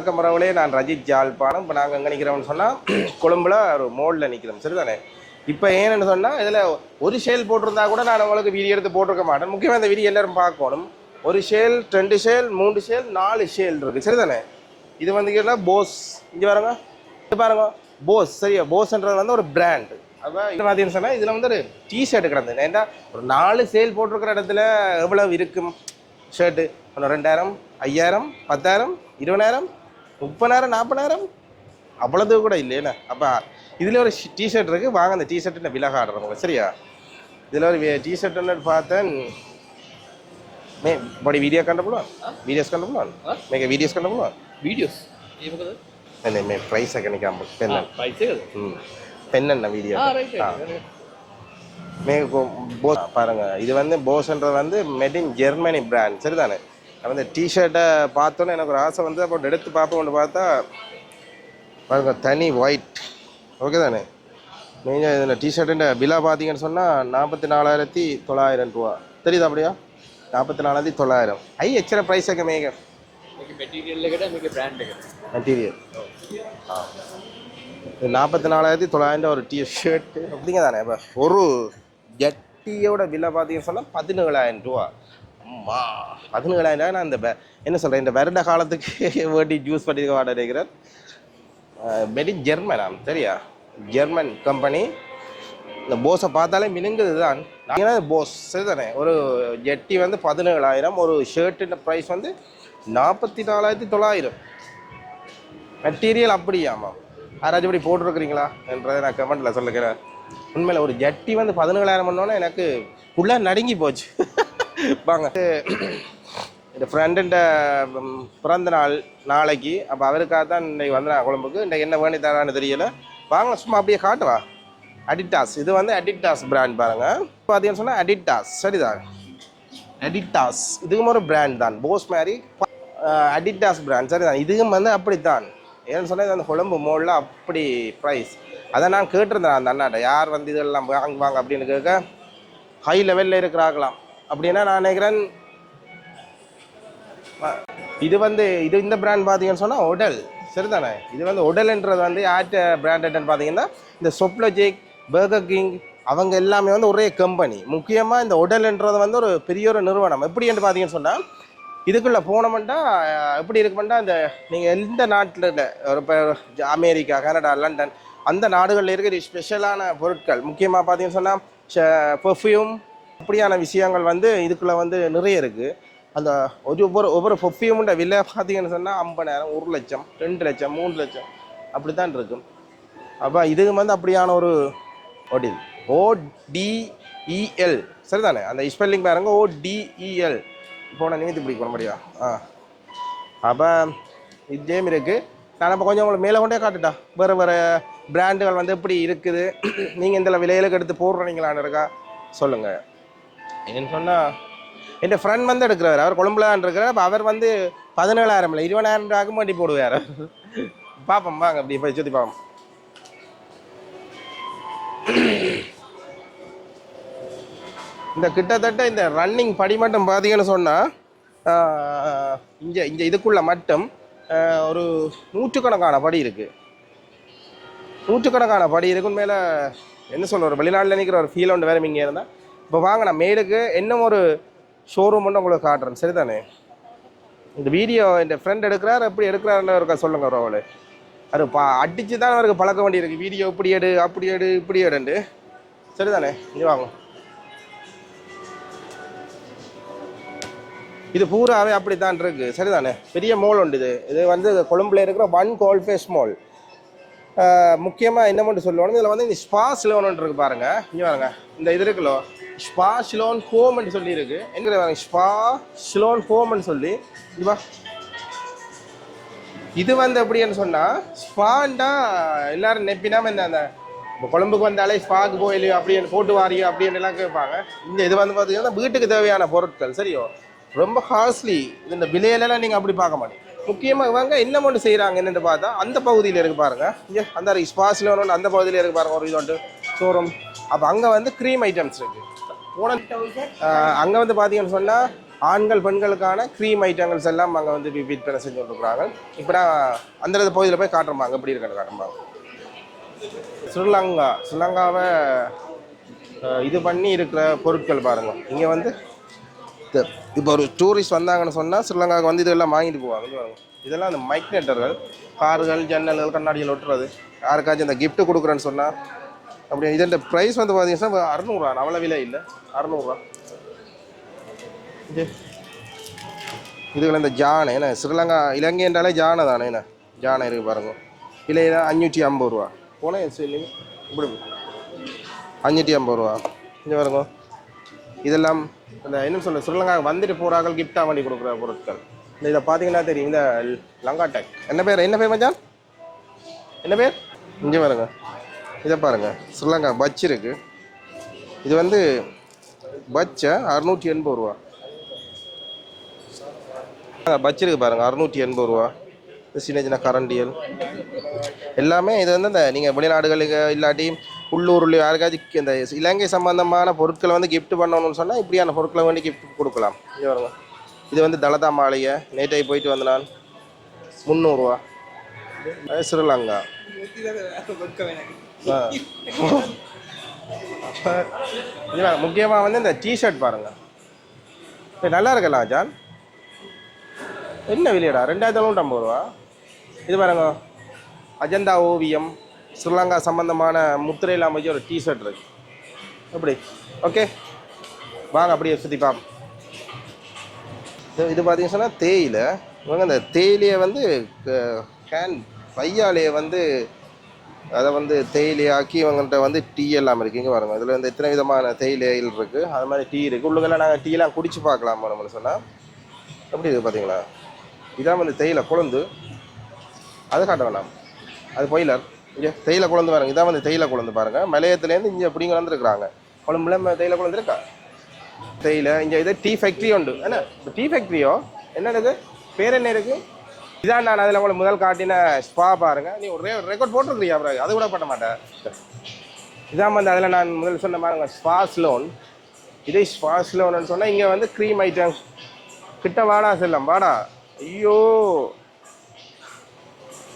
வணக்கம் உறவுகளே நான் ரஜித் ஜாழ்ப்பாணம். இப்போ நாங்கள் எங்கே நிற்கிறோம்னு சொன்னால் கொழும்புல ஒரு மோடில் நிற்கிறோம் சரிதானே? இப்போ ஏன்னு சொன்னால் இதில் ஒரு ஷேல் போட்டிருந்தா கூட நான் உங்களுக்கு வீடியோ எடுத்து போட்டிருக்க மாட்டேன். முக்கியமாக இந்த வீடியோ எல்லாரும் பார்க்கணும். ஒரு ஷேல் ரெண்டு ஷேல் மூணு ஷேல் நாலு ஷேல் இருக்குது சரிதானே? இது வந்து கேட்டால் போஸ் இங்கே பாருங்க. இது பாருங்க. போஸ் சரியா? போஸ்ன்றது வந்து ஒரு பிராண்ட் அப்போ இது பார்த்தீங்கன்னு சொன்னால் இதில் வந்து ஒரு டிஷர்ட் கிடந்தது. ஏன்டா ஒரு நாலு சேல் போட்டிருக்கிற இடத்துல எவ்வளவு இருக்கும்? ஷர்ட்டு ஒன்று ரெண்டாயிரம் ஐயாயிரம் பத்தாயிரம் இருபதாயிரம் முப்பதாயிரம் நாற்பதாயிரம் அவ்வளவு கூட இல்லையில. அப்போ இதில் ஒரு டிஷர்ட் இருக்குது வாங்க அந்த டிஷர்ட்டு விலக ஆடுறோம் உங்களுக்கு. சரியா? இதில் ஒரு டிஷர்ட்டுன்னு பார்த்தேன். மே பாடி வீடியோ கண்டபுலாம் வீடியோஸ் கண்டபுலாம் மேக வீடியோஸ் கண்டபுலாம் வீடியோஸ் இல்லை மே. ப்ரைஸ் கணிக்காம பெண்ணன் பெண்ணன் வீடியோ மேக போஸ் பாருங்க. இது வந்து போஸ்ன்றது வந்து மெட் இன் ஜெர்மனி பிராண்ட் சரிதானே? அந்த டிஷர்ட்டை பார்த்தோன்னே எனக்கு ஒரு ஆசை வந்து அப்போ எடுத்து பார்ப்போம்னு பார்த்தா பாருங்க தனி ஒயிட் ஓகே தானே? நீங்கள் இதில் டிஷர்ட்டுன்ற பில்லா பார்த்தீங்கன்னு சொன்னால் நாற்பத்தி நாலாயிரத்தி தொள்ளாயிரம் ரூபா. தெரியுதா அப்படியா? நாற்பத்தி நாலாயிரத்தி தொள்ளாயிரம். ஐ எச்சர ப்ரைஸ் ഒക്കെ മേഘം മെറ്റീരിയൽ ആ நாற்பத்தி நாலாயிரத்தி தொள்ளாயிரம் ஒரு டிஷர்ட் அப்படிங்க தானே? இப்போ ஒரு ஜட்டியோட விலை பார்த்தீங்கன்னு சொன்னால் பதினேழாயிரம் ரூபா. அம்மா. பதினேழாயிரம் நான் இந்த என்ன சொல்கிறேன் இந்த வருட காலத்துக்கு வேண்டி ஜூஸ் பண்ணியிருக்க வாட நினைக்கிறேன் வெரி ஜெர்மனாம் சரியா? ஜெர்மன் கம்பெனி இந்த போஸை பார்த்தாலே மினுங்குது தான் ஏன்னா போஸ் சரிதானே? ஒரு ஜெட்டி வந்து பதினேழாயிரம் ஒரு ஷர்ட்டு ப்ரைஸ் வந்து நாற்பத்தி நாலாயிரத்தி தொள்ளாயிரம். மெட்டீரியல் அப்படியாமா யாராச்சும் இப்படி போட்டிருக்கிறீங்களா? என்றதை நான் கமெண்ட்டில் சொல்லுக்கிறேன் உண்மையில் ஒரு ஜட்டி வந்து பதினேழாயிரம் பண்ணோன்னே எனக்கு ஃபுல்லாக நடுங்கி போச்சு. வாங்க. இந்த ஃப்ரெண்டுன்ற பிறந்த நாள் நாளைக்கு அப்போ அவருக்காக தான் இன்றைக்கி வந்தேன் குழம்புக்கு. இன்றைக்கி என்ன வேண்டி தரான்னு தெரியல. வாங்க சும்மா அப்படியே காட்டுவா அடிட்டாஸ் இது வந்து அடிட்டாஸ் பிராண்ட் பாருங்க. பார்த்தீங்கன்னு சொன்னால் அடிட்டாஸ் சரிதான். அடிட்டாஸ் இதுவும் ஒரு பிராண்ட் தான். போஸ் மாதிரி அடிட்டாஸ் பிராண்ட் சரிதான். இதுவும் வந்து அப்படித்தான். ஏன்னு சொன்னால் அந்த குழம்பு மோடில் அப்படி ப்ரைஸ் அதை நான் கேட்டிருந்தேன் அந்த அண்ணாட்ட. யார் வந்து இதெல்லாம் வாங்குவாங்க அப்படின்னு கேட்க ஹை லெவலில் இருக்கிறாங்களாம் அப்படின்னா நான் நினைக்கிறேன் இது வந்து இது இந்த பிராண்ட் பார்த்தீங்கன்னு சொன்னால் உடல் சரிதானே? இது வந்து உடல்ன்றது வந்து யார்கிட்ட பிராண்டட்னு பார்த்தீங்கன்னா இந்த சொப்லஜிக் பர்கர் கிங் அவங்க எல்லாமே வந்து ஒரே கம்பெனி முக்கியமாக இந்த உடல்ன்றது வந்து ஒரு பெரிய ஒரு நிறுவனம். எப்படின்னு பார்த்தீங்கன்னு சொன்னால் இதுக்குள்ளே போனோம்னா எப்படி இருக்குமெண்டா இந்த நீங்கள் எந்த நாட்டில் ஒரு இப்போ அமெரிக்கா கனடா லண்டன் அந்த நாடுகளில் இருக்கிற ஸ்பெஷலான பொருட்கள். முக்கியமாக பார்த்தீங்கன்னு சொன்னால் பெர்ஃப்யூம் அப்படியான விஷயங்கள் வந்து இதுக்குள்ளே வந்து நிறைய இருக்குது அந்த ஒரு ஒவ்வொரு ஒவ்வொரு பெர்ஃப்யூமுன்ற விலை பார்த்தீங்கன்னு சொன்னால் ஐம்பதாயிரம் ஒரு லட்சம் ரெண்டு லட்சம் மூணு லட்சம் அப்படி தான் இருக்கும் அப்போ இது வந்து அப்படியான ஒரு ஓடி ஓடிஇஎல் சரிதானே? அந்த ஸ்பெல்லிங் பாருங்க. ஓடிஇஎல் போன நிமித்தி இப்படி பண்ண முடியும் ஆ. அப்போ இதே இருக்குது நான் இப்போ கொஞ்சம் உங்களுக்கு மேலே கொண்டே காட்டுட்டா. வேறு வேறு பிராண்டுகள் வந்து எப்படி இருக்குது? நீங்கள் இந்த விலையிலுக்கு எடுத்து போடுறீங்களான்னு இருக்கா? சொல்லுங்கள் என்னன்னு சொன்னால் என் ஃப்ரெண்ட் வந்து எடுக்கிறவர் அவர் கொழும்புல தான் இருக்கிறார். அப்போ அவர் வந்து பதினேழாயிரம் இல்லை இருபதாயிரம் ரூபாய்க்கு மாட்டி போடுவார். பார்ப்போம் வாங்க அப்படி போய் சுற்றி பார்ப்போம் இந்த கிட்டத்தட்ட இந்த ரன்னிங் படி மட்டும் பார்த்தீங்கன்னு சொன்னால் இங்கே இங்கே இதுக்குள்ள மட்டும் ஒரு நூற்றுக்கணக்கான படி இருக்குது நூற்றுக்கணக்கான படி இருக்கும் மேலே என்ன சொல்கிற வெளிநாட்டில் நிற்கிற ஒரு ஃபீல் ஒன்று வேறு இங்கே இருந்தால் இப்போ வாங்க நான் மேடுக்கு இன்னும் ஒரு ஷோரூம் ஒன்று உங்களுக்கு காட்டுறேன். சரிதானே? இந்த வீடியோ இந்த ஃப்ரெண்ட் எடுக்கிறார் எப்படி எடுக்கிறாருன்னு இருக்கா சொல்லுங்கள் ஒரு அது பா அடிச்சு தான் அவருக்கு பழக்க வேண்டியிருக்கு வீடியோ இப்படி எடு அப்படி எடு இப்படி எடுண்டு சரிதானே? இங்கே வாங்க. இது பூராவே அப்படி தான் இருக்கு. சரிதானே? பெரிய மால் உண்டு இது. இது வந்து கொழும்புல இருக்கிற ஒன் கோல்ஃபேஸ் மால் முக்கியமாக என்ன மட்டும் சொல்லுவாங்க இதில் வந்து இந்த ஸ்பாஸ் சிலோன் பாருங்கள் பாருங்க. இங்கே பாருங்க இந்த இது இருக்குல்லோ. ஸ்பா ஷிலோன் ஹோம்னு சொல்லி இருக்கு என்கிற பாருங்க ஸ்பா ஷிலோன் ஹோம்னு சொல்லி. இதுவா இது வந்து எப்படின்னு சொன்னால் ஸ்பாண்டா எல்லாரும் நெப்பினாம இந்த அந்த இப்போ வந்தாலே ஸ்பாக்கு போயிலையோ அப்படின்னு போட்டு வாரியோ அப்படின்னு எல்லாம் கேட்பாங்க. இந்த இது வந்து பார்த்தீங்கன்னா வீட்டுக்கு தேவையான பொருட்கள் சரியோ? ரொம்ப காஸ்ட்லி இந்த விலையிலலாம் நீங்கள் அப்படி பார்க்க மாட்டீங்க. முக்கியமாக இவங்க என்ன மட்டும் செய்கிறாங்க என்னென்னு பார்த்தா அந்த பகுதியில் இருக்கு பாருங்க. இங்கே அந்த ஸ்பாஸில் ஒன்று அந்த பகுதியில் இருக்கு பாருங்க ஒரு இது ஒன்று ஷோரூம் அப்போ அங்கே வந்து க்ரீம் ஐட்டம்ஸ் இருக்குது அங்கே வந்து பார்த்தீங்கன்னு சொன்னால் ஆண்கள் பெண்களுக்கான க்ரீம் ஐட்டங்கள்ஸ் எல்லாம் அங்கே வந்து விற்பனை செஞ்சு கொண்டிருக்கிறாங்க. இப்போ நான் அந்த பகுதியில் போய் காட்டுறோமாங்க எப்படி இருக்குன்னு காட்டுறோம் ஸ்ரீலங்கா ஸ்ரீலங்காவை இது பண்ணி இருக்கிற பொருட்கள் பாருங்க. இங்கே வந்து இப்போ ஒரு டூரிஸ்ட் வந்தாங்கன்னு சொன்னால் ஸ்ரீலங்காவுக்கு வந்து இதெல்லாம் வாங்கிட்டு போவாங்க. இதெல்லாம் அந்த மைக்னேட்டர்கள் கார்கள் ஜன்னல்கள் கண்ணாடிகள் ஒட்டுறது. யாருக்காச்சும் இந்த gift கொடுக்குறேன்னு சொன்னால் அப்படி இதோட ப்ரைஸ் வந்து பார்த்தீங்கன்னா அறநூறுவா அவ்வளோ விலை இல்லை. அறநூறுவா இது. இதுகள் இந்த ஜானை என்ன? ஸ்ரீலங்கா இலங்கை என்றாலே ஜானை தானே என்ன? ஜானை இருக்குது பாருங்க. இல்லை அஞ்சூற்றி ஐம்பது ரூபா. போனேன் சரி இப்படி அஞ்சூற்றி ஐம்பது ரூபா. இங்கே பாருங்க. இதெல்லாம் இந்த என்ன சொல்ல ஸ்ரீலங்கா வந்துட்டு போகிறார்கள் கிஃப்டாக வண்டி கொடுக்குற பொருட்கள். இந்த இதை பார்த்தீங்கன்னா தெரியும் இந்த லங்கா டேக் என்ன பேர் என்ன பேர் மச்சான்? என்ன பேர்? இங்கே பாருங்க. இதை பாருங்கள் ஸ்ரீலங்கா பச் இருக்கு. இது வந்து பச்சை அறுநூற்றி எண்பது ரூபா. பச் இருக்குது பாருங்க அறுநூற்றி எண்பது ரூபா. சின்ன சின்ன கரண்டியல் எல்லாமே இது வந்து இந்த நீங்கள் வெளிநாடுகளுக்கு இல்லாட்டி உள்ளூரில் யாருக்காச்சும் இந்த இலங்கை சம்பந்தமான பொருட்களை வந்து கிஃப்ட் பண்ணணும்னு சொன்னால் இப்படியான பொருட்களை வேண்டி கிஃப்ட் கொடுக்கலாம். இது பாருங்க. இது வந்து தலதா மாளிகை. நேற்றை போயிட்டு வந்த நான் முந்நூறுரூவா ஸ்ரீலங்கா அப்போ இல்லை முக்கியமாக வந்து இந்த டிஷர்ட் பாருங்கள் இது நல்லா இருக்குல்ல ஜான் என்ன விலையடா? ரெண்டாயிரத்தி ஐம்பது ரூபா. இது பாருங்க. அஜந்தா ஓவியம் ஸ்ரீலங்கா சம்மந்தமான முத்திரையில் அமைஞ்ச ஒரு டிஷர்ட் இருக்கு. எப்படி? ஓகே வாங்க அப்படியே சுற்றி பார்ப்போம் இது- இது பார்த்தீங்கன்னு சொன்னால் தேயிலை. இவங்க இந்த தேயிலையை வந்து ஹேண்ட் பையாலேயே வந்து அதை வந்து தேயிலையாக்கி இவங்கள்ட்ட வந்து டீ எல்லாம் இருக்குது இங்கே பாருங்க. இதில் வந்து எத்தனை விதமான தேயிலைகள் இருக்குது அது மாதிரி டீ இருக்குது உள்ளுக்கெல்லாம் நாங்கள் டீலாம் குடிச்சு பார்க்கலாம் நம்மளு சொன்னால் எப்படி இருக்குது பார்த்தீங்களா இதான் வந்து தேயிலை கொழுந்து. அது காட்ட வேணாம். அது பொயிலர். இங்கே தேயிலை குழந்து பாருங்க. இதான் வந்து தேயிலை குழந்து பாருங்கள் மலையத்துலேருந்து இங்கே இப்படிங்க வந்துருக்குறாங்க குழம்புல தேயிலை குழந்து இருக்கா? தேயிலை. இங்கே இது டீ ஃபேக்ட்ரி உண்டு. என்ன? இப்போ டீ ஃபேக்ட்ரியோ என்ன இது? பேர் என்ன இருக்குது இதான் நான் அதில் உங்களுக்கு முதல் காட்டின ஸ்பா பாருங்க. நீ ஒரு ரெக்கார்ட் போட்டிருக்கிறியா அப்புறம் அது கூட பண்ண மாட்டேன். இதான் வந்து அதில் நான் முதல் சொன்ன பாருங்க ஸ்பாஸ் லோன் இதே ஸ்பாஸ் லோன்னு சொன்னால் இங்கே வந்து க்ரீம் ஐட்டம் கிட்ட வாடா செல்லம் வாடா. ஐயோ.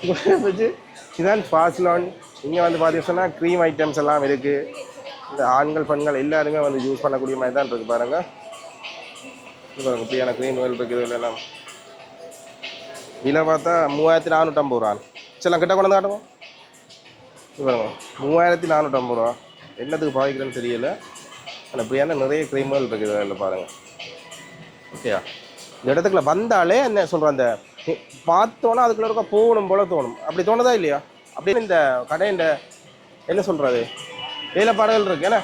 இதுதான் இதான் லோன் இங்கே வந்து பார்த்தீங்கன்னா க்ரீம் ஐட்டம்ஸ் எல்லாம் இருக்குது இந்த ஆண்கள் பெண்கள் எல்லாருமே வந்து யூஸ் பண்ணக்கூடிய மாதிரி தான் இருக்குது பாருங்கள் இது பாருங்க க்ரீம் க்ரீம்கள் இருக்குது இதுல எல்லாம். விலை பார்த்தா மூவாயிரத்தி நானூற்றம்பது ரூபா சரி கிட்ட கொண்டு காட்டுவோம் இது பாருங்க மூவாயிரத்தி நானூற்றம்பது ரூபா என்னத்துக்கு பாதிக்கிறேன்னு தெரியல ஆனால் இப்படியான நிறைய க்ரீம்கள் இருக்குது இதில் பாருங்கள் ஓகேயா இந்த இடத்துக்குள்ள வந்தாலே என்ன சொல்கிறேன் அந்த பார்த்தோன்னா அதுக்குள்ள இருக்க போகணும் போல தோணும் அப்படி தோணுதா இல்லையா அப்படின்னு இந்த கடையின் என்ன சொல்கிறது வேலைப்பாடுகள் இருக்கு என்ன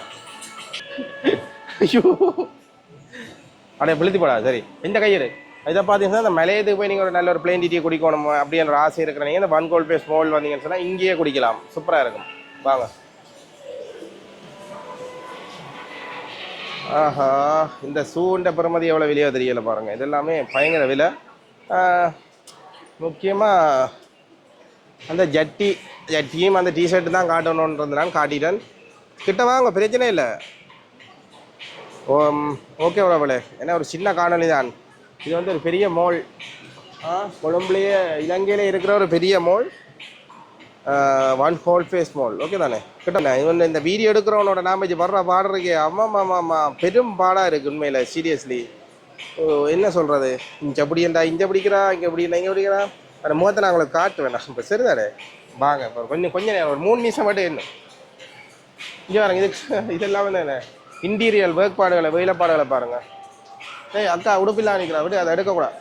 ஐயோ அப்படியே விழுத்தி போடா சரி இந்த கையெடு இதை பார்த்தீங்கன்னா இந்த மலையத்துக்கு போய் நீங்கள் ஒரு நல்ல ஒரு பிளேன் டீட்டியை குடிக்கணும் அப்படின்ற ஆசை இருக்கிறீங்க இந்த ஒன் கோல் பேஸ் மோல் வந்தீங்கன்னு சொன்னால் இங்கேயே குடிக்கலாம். சூப்பராக இருக்கும். வாங்க. ஆஹா இந்த சூண்ட பெருமதி எவ்வளோ விலையோ தெரியல பாருங்கள் இதெல்லாமே பயங்கர விலை. முக்கியமாக அந்த ஜட்டி ஜட்டியும் அந்த டிஷர்ட்டு தான் காட்டணுன்றதுனால காட்டிட்டேன். கிட்ட வாங்க பிரச்சனை இல்லை. ஓ ஓகே உறவுகளே. ஏன்னா ஒரு சின்ன காணொலி தான் இது வந்து ஒரு பெரிய மால் ஆ கொழும்புலேயே இலங்கையிலே இருக்கிற ஒரு பெரிய mall one Galle face mall okay தானே? கிட்ட இவன் இந்த வீடியோ எடுக்கிறவனோட நாம வர்ற பாடுறதுக்கு அம்மா ஆமாம் ஆமாம் பெரும் பாடாக இருக்குது உண்மையில் சீரியஸ்லி என்ன சொல்கிறது இங்கே அப்படி இருந்தா இங்கே பிடிக்கிறா இங்கே அப்படி இங்கே பிடிக்கிறா அந்த முகத்தை நான் உங்களுக்கு காட்டுவேன் நான். இப்போ சரிதானே? வாங்க இப்போ கொஞ்சம் கொஞ்சம் நேரம் ஒரு மூணு நிமிஷம் மட்டும் என்ன இங்கே வரேங்க இது இதெல்லாம் வந்து என்ன இன்டீரியல் வேறுபாடுகளை வேலைப்பாடுகளை பாருங்கள் ஏய் அக்கா உடுப்பில்லாம் நிற்கிறா விட்டு அதை எடுக்கக்கூடாது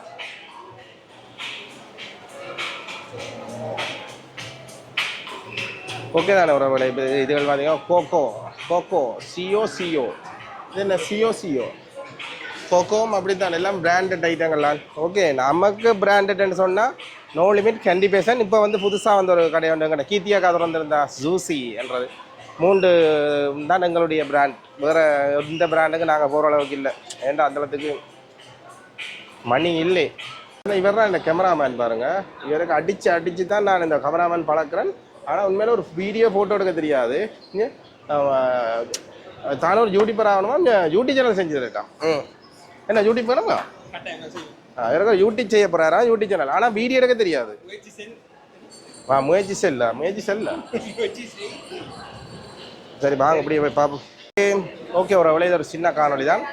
ஓகே தானே உறவுகளை? இப்போ இதுகள் பார்த்தீங்கன்னா கோகோ கோகோ சிஓ சிஓ இது என்ன சிஓ சிஓ கோகோம் அப்படி தான் எல்லாம் பிராண்டட் ஐட்டங்கள்லாம் ஓகே நமக்கு பிராண்டட்னு சொன்னால் நோ லிமிட் கேண்டி இப்போ வந்து புதுசாக வந்து ஒரு கடை ஒன்று கடை கீர்த்தியா திறந்திருந்தா ஜூசி என்றது. மூன்று தான் எங்களுடைய பிராண்ட் வேறு எந்த பிராண்டுக்கு நாங்கள் போகிற அளவுக்கு இல்லை. ஏன்டா அந்த அளவுக்கு மணி இல்லை. இவர் தான் இந்த கேமராமேன் பாருங்க. இவருக்கு அடிச்சு அடிச்சு தான் நான் இந்த கேமராமேன் பழக்கிறேன். ஆனால் உண்மையில ஒரு வீடியோ ஃபோட்டோ எடுக்க தெரியாது. தானே ஒரு யூடியூபர் ஆகணுமா? யூடியூப் சேனல் செஞ்சுருக்கான். ம். என்ன யூடியூப் ஆ? இவருக்கு யூடியூப் செய்ய போகிறாரா யூடியூப் சேனல் ஆனால் வீடியோ எடுக்க தெரியாது. ஆ முயற்சி செல்ல முயற்சி செல்ல. சரி வாங்க அப்படியே போய் பார்ப்போம் ஓகே ஒரு விலை ஒரு சின்ன காணொளி தான்.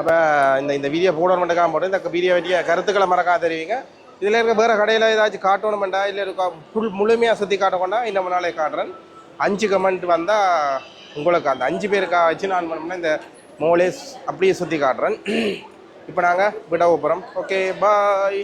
அப்போ இந்த இந்த வீடியோ போடணுமெண்ட்டுக்காக போட்டு இந்த வீடியோ பற்றிய கருத்துக்களை மறக்காம தெரிவிங்க. இதில் இருக்க வேறு கடையில் ஏதாச்சும் காட்டணுமெண்டா இல்லை இருக்கா ஃபுல் முழுமையாக சுற்றி காட்டக்கொண்டா இன்னும் நாளே காட்டுறேன். அஞ்சு கமெண்ட் வந்தால் உங்களுக்கு அந்த அஞ்சு பேருக்கா வச்சு நான் பண்ணோம்னா இந்த மோலே அப்படியே சுற்றி காட்டுறேன். இப்போ நாங்கள் விட போகிறோம் ஓகே பாய்